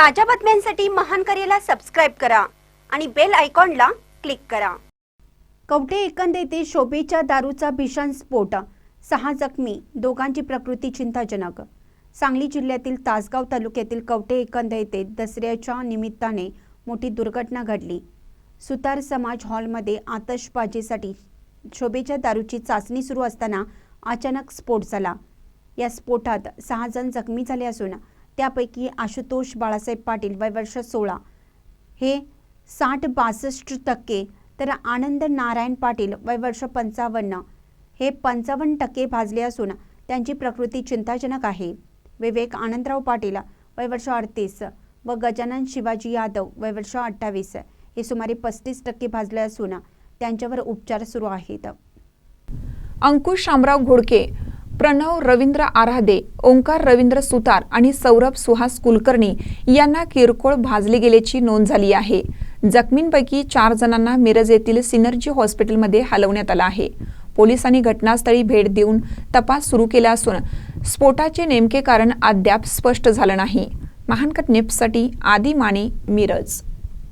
ताज्या बातम्यांसाठी महान करेला सबस्क्राईब करा आणि बेल आयकॉनला क्लिक करा. कवठे एकंद येथे शोभेच्या दारूचा भीषण स्फोट सहा जखमी दोघांची प्रकृती चिंताजनक. सांगली जिल्ह्यातील तासगाव तालुक्यातील कवठे एकंद येथे दसऱ्याच्या निमित्ताने मोठी दुर्घटना घडली. सुतार समाज हॉलमध्ये आतषबाजीसाठी शोभेच्या दारूची चाचणी सुरू असताना अचानक स्फोट झाला. या स्फोटात सहा जण जखमी झाले असून त्यापैकी आशुतोष बाळासाहेब पाटील वय वर्ष सोळा. हे साठ बासष्ट टक्के. तर आनंद नारायण पाटील वय वर्ष पंचावन्न. हे पंचावन्न टक्के भाजले असून त्यांची प्रकृती चिंताजनक आहे. विवेक आनंदराव पाटील वय वर्ष अडतीस व गजानन शिवाजी यादव वय वर्ष अठ्ठावीस हे सुमारे पस्तीस टक्के भाजले असून त्यांच्यावर उपचार सुरू आहेत. अंकुश शामराव घोडके प्रणव रवींद्र आराधे ओंकार रवींद्र सुतार आणि सौरभ सुहास कुलकर्णी यांना किरकोळ भाजले गेल्याची नोंद झाली आहे. जखमींपैकी चार जणांना मिरज येथील सिनर्जी हॉस्पिटलमध्ये हलवण्यात आलं आहे. पोलिसांनी घटनास्थळी भेट देऊन तपास सुरू केला असून स्फोटाचे नेमके कारण अद्याप स्पष्ट झालं नाही. महानकट नेप्ससाठी आदी माने मिरज